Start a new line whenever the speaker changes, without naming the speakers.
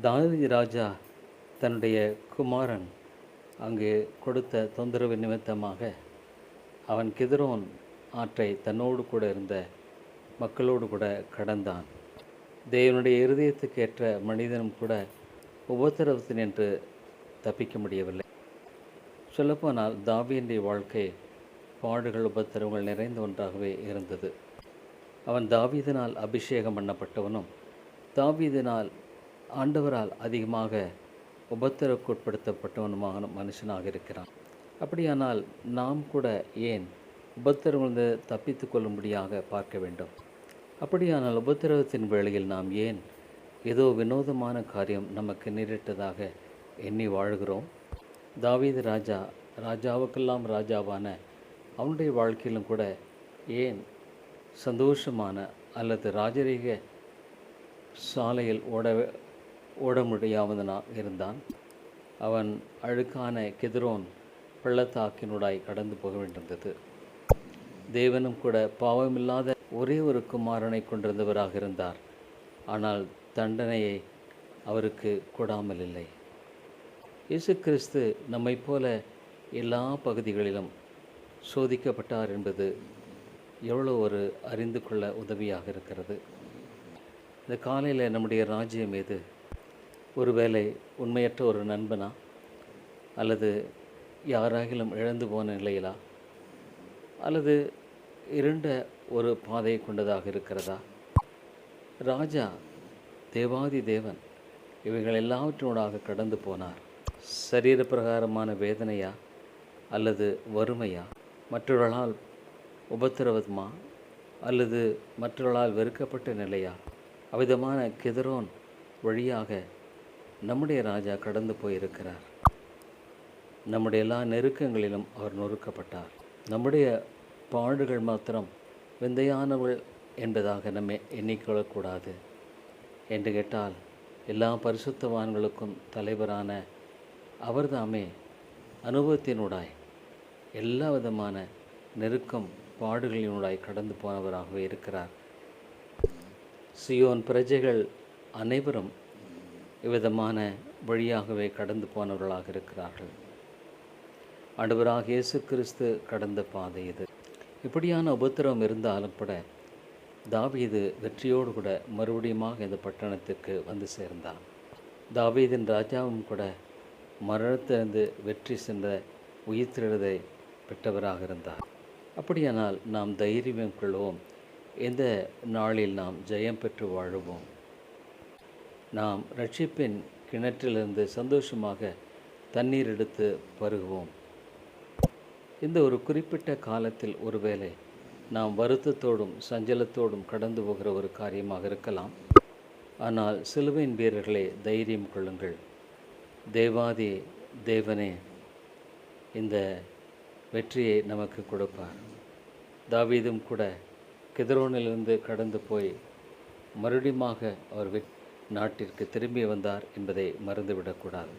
தாவீது ராஜா தன்னுடைய குமாரன் அங்கு கொடுத்த தொந்தரவு நிமித்தமாக அவன் கிதரோன் ஆற்றை தன்னோடு கூட இருந்த மக்களோடு கூட கடந்தான். தேவனுடைய இருதயத்துக்கு ஏற்ற மனிதனும் கூட உபத்திரவத்தின் என்று தப்பிக்க முடியவில்லை. சொல்லப்போனால் தாவியனுடைய வாழ்க்கை பாடுகள் உபத்திரவங்கள் நிறைந்த ஒன்றாகவே இருந்தது. அவன் தாவீதனால் அபிஷேகம் பண்ணப்பட்டவனும் தாவீதனால் ஆண்டவரால் அதிகமாக உபத்திரக்குட்படுத்தப்பட்டவனுமான மனுஷனாக இருக்கிறான். அப்படியானால் நாம் கூட ஏன் உபத்திரவிலிருந்து தப்பித்து கொள்ளும்படியாக பார்க்க வேண்டும்? அப்படியானால் உபத்திரவத்தின் வேளையில் நாம் ஏன் ஏதோ வினோதமான காரியம் நமக்கு நேரிட்டதாக எண்ணி வாழ்கிறோம்? தாவீது ராஜா ராஜாவுக்கெல்லாம் ராஜாவான அவனுடைய வாழ்க்கையிலும் கூட ஏன் சந்தோஷமான அல்லது ராஜரீக சாலையில் ஓட ஓட முடியாதவனாக இருந்தான். அவன் அழுக்கான கெதிரோன் பள்ளத்தாக்கினூடாய் கடந்து போக வேண்டியிருந்தது. தேவனும் கூட பாவமில்லாத ஒரே ஒரு குமாரனை கொண்டிருந்தவராக இருந்தார். ஆனால் தண்டனையை அவருக்கு கொடாமல் இல்லை இயேசு கிறிஸ்து நம்மைப் போல எல்லா பகுதிகளிலும் சோதிக்கப்பட்டார் என்பது எவ்வளோ ஒரு அறிந்து கொள்ள உதவியாக இருக்கிறது. இந்த காலையில் நம்முடைய ராஜ்யம் எது? ஒருவேளை உண்மையற்ற ஒரு நண்பனா? அல்லது யாராகிலும் இழந்து போன நிலையிலா? அல்லது இருண்ட ஒரு பாதையை கொண்டதாக இருக்கிறதா? ராஜா தேவாதி தேவன் இவைகள் எல்லாவற்றினூடாக கடந்து போனார். சரீர பிரகாரமான வேதனையா? அல்லது வறுமையா? மற்றவர்களால் உபத்திரவமா அல்லது மற்றவர்களால் வெறுக்கப்பட்ட நிலையா? அவ்விதமான கெதரோன் வழியாக நம்முடைய ராஜா கடந்து போயிருக்கிறார். நம்முடைய எல்லா நெருக்கங்களிலும் அவர் நொறுக்கப்பட்டார். நம்முடைய பாடுகள் மாத்திரம் விந்தையானவள் என்பதாக நம்ம எண்ணிக்கொள்ளக்கூடாது. என்று கேட்டால் எல்லா பரிசுத்தவான்களுக்கும் தலைவரான அவர்தாமே அனுபவத்தினூடாய் எல்லா விதமான நெருக்கம் பாடுகளினூடாய் கடந்து போனவராகவே இருக்கிறார். சியோன் பிரஜைகள் அனைவரும் இவ்விதமான வழியாகவே கடந்து போனவர்களாக இருக்கிறார்கள். ஆண்டவராக இயேசு கிறிஸ்து கடந்த பாதை இது. இப்படியான உபத்திரவம் இருந்தாலும் கூட தாவீது வெற்றியோடு கூட மறுபடியுமாக இந்த பட்டணத்துக்கு வந்து சேர்ந்தான். தாவீதின் ராஜாவும் கூட மரணத்திலிருந்து வெற்றி சென்ற உயிர்த்தெழுதை பெற்றவராக இருந்தார். அப்படியானால் நாம் தைரியம் கொள்வோம். எந்த நாளில் நாம் ஜெயம் பெற்று வாழுவோம்? நாம் ரட்சிப்பின் கிணற்றிலிருந்து சந்தோஷமாக தண்ணீர் எடுத்து பருகுவோம். இந்த ஒரு குறிப்பிட்ட காலத்தில் ஒருவேளை நாம் வருத்தத்தோடும் சஞ்சலத்தோடும் கடந்து போகிற ஒரு காரியமாக இருக்கலாம். ஆனால் சிலுவையின் வீரர்களே தைரியம் கொள்ளுங்கள். தேவாதி தேவனே இந்த வெற்றியை நமக்கு கொடுப்பார். தாவீதும் கூட கிதரோனிலிருந்து கடந்து போய் மறுபடியுமாக அவர் வெற்றி நாட்டிற்கு திரும்பி வந்தார் என்பதை மறந்துவிடக்கூடாது.